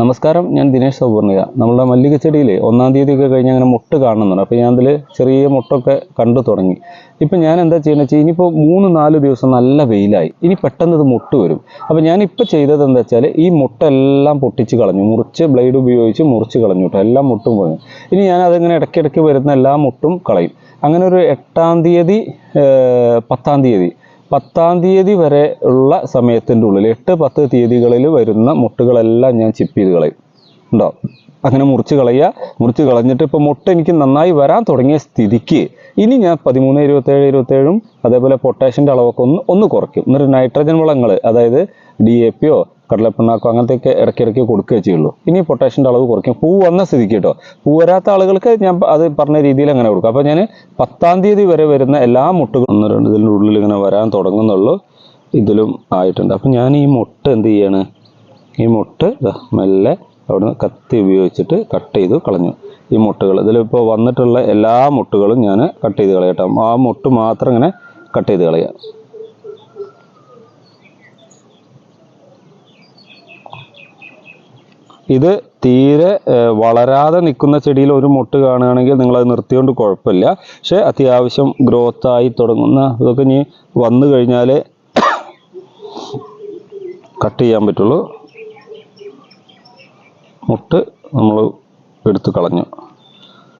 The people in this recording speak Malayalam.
നമസ്കാരം ഞാൻ ദിനേശ് സൗപർണിക. നമ്മുടെ മല്ലിക ചെടിയിൽ ഒന്നാം തീയതി ഒക്കെ കഴിഞ്ഞ് അങ്ങനെ മുട്ട് കാണുന്നുണ്ട്. അപ്പോൾ ഞാൻ അതിൽ ചെറിയ മുട്ടൊക്കെ കണ്ടു തുടങ്ങി. ഇപ്പം ഞാൻ എന്താ ചെയ്യുന്നത് വെച്ചാൽ ഇനിയിപ്പോൾ മൂന്ന് നാല് ദിവസം നല്ല വെയിലായി. ഇനി പെട്ടെന്ന് ഇത് മുട്ട് വരും. അപ്പോൾ ഞാനിപ്പോൾ ചെയ്തത് എന്താ വെച്ചാൽ ഈ മുട്ടെല്ലാം പൊട്ടിച്ച് കളഞ്ഞു. മുറിച്ച് ബ്ലേഡ് ഉപയോഗിച്ച് മുറിച്ച് കളഞ്ഞു കേട്ടോ എല്ലാം മുട്ടും പോയി ഇനി ഞാൻ അതിങ്ങനെ ഇടയ്ക്കിടയ്ക്ക് വരുന്ന എല്ലാ മുട്ടും കളയും. അങ്ങനെ ഒരു എട്ടാം തീയതി പത്താം തീയതി പത്താം തീയതി വരെ ഉള്ള സമയത്തിന്റെ ഉള്ളിൽ എട്ട് പത്ത് തീയതികളിൽ വരുന്ന മുട്ടുകളെല്ലാം ഞാൻ ചിപ്പ് ചെയ്ത് കളയും. ഉണ്ടോ? അങ്ങനെ മുറിച്ച് കളയുക മുറിച്ച് കളഞ്ഞിട്ട് ഇപ്പോൾ മുട്ട എനിക്ക് നന്നായി വരാൻ തുടങ്ങിയ സ്ഥിതിക്ക് ഇനി ഞാൻ പതിമൂന്ന് ഇരുപത്തേഴ് ഇരുപത്തേഴും അതേപോലെ പൊട്ടാഷ്യന്റെ അളവൊക്കെ ഒന്ന് ഒന്ന് കുറയ്ക്കും. എന്നിട്ട് നൈട്രജൻ വളങ്ങൾ അതായത് ഡി എ പിയോ കടലപ്പിണ്ണാക്കോ അങ്ങനത്തെയൊക്കെ ഇടയ്ക്ക് കൊടുക്കുകയേ ചെയ്യുള്ളൂ. ഇനി പൊട്ടാഷ്യന്റെ അളവ് കുറയ്ക്കും. പൂ വന്ന സ്ഥിതിക്ക് കേട്ടോ. പൂ വരാത്ത ആളുകൾക്ക് ഞാൻ അത് പറഞ്ഞ രീതിയിൽ അങ്ങനെ കൊടുക്കും. അപ്പോൾ ഞാൻ പത്താം തീയതി വരെ വരുന്ന എല്ലാ മുട്ടുകളും ഒന്ന് രണ്ട് ഇതിന്റെ ഉള്ളിൽ ഇങ്ങനെ വരാൻ തുടങ്ങുന്നുള്ളൂ. ഇതിലും ആയിട്ടുണ്ട്. അപ്പം ഞാൻ ഈ മുട്ട എന്ത് ചെയ്യാണ്? ഈ മുട്ട് മെല്ലെ അവിടുന്ന് കത്തി ഉപയോഗിച്ചിട്ട് കട്ട് ചെയ്ത് കളഞ്ഞു. ഈ മുട്ടുകൾ. ഇതിലിപ്പോൾ വന്നിട്ടുള്ള എല്ലാ മുട്ടുകളും ഞാൻ കട്ട് ചെയ്ത് കളയട്ടോ ആ മുട്ട് മാത്രം ഇങ്ങനെ കട്ട് ചെയ്ത് കളയാം. ഇത് തീരെ വളരാതെ നിൽക്കുന്ന ചെടിയിൽ ഒരു മുട്ട് കാണുകയാണെങ്കിൽ നിങ്ങളത് നിർത്തിയോണ്ട് കുഴപ്പമില്ല. പക്ഷേ അത്യാവശ്യം ഗ്രോത്ത് ആയി തുടങ്ങുന്ന ഇതൊക്കെ ഇനി വന്നു കഴിഞ്ഞാൽ കട്ട് ചെയ്യാൻ പറ്റുള്ളൂ. മുട്ട് നമ്മൾ എടുത്തു കളഞ്ഞു.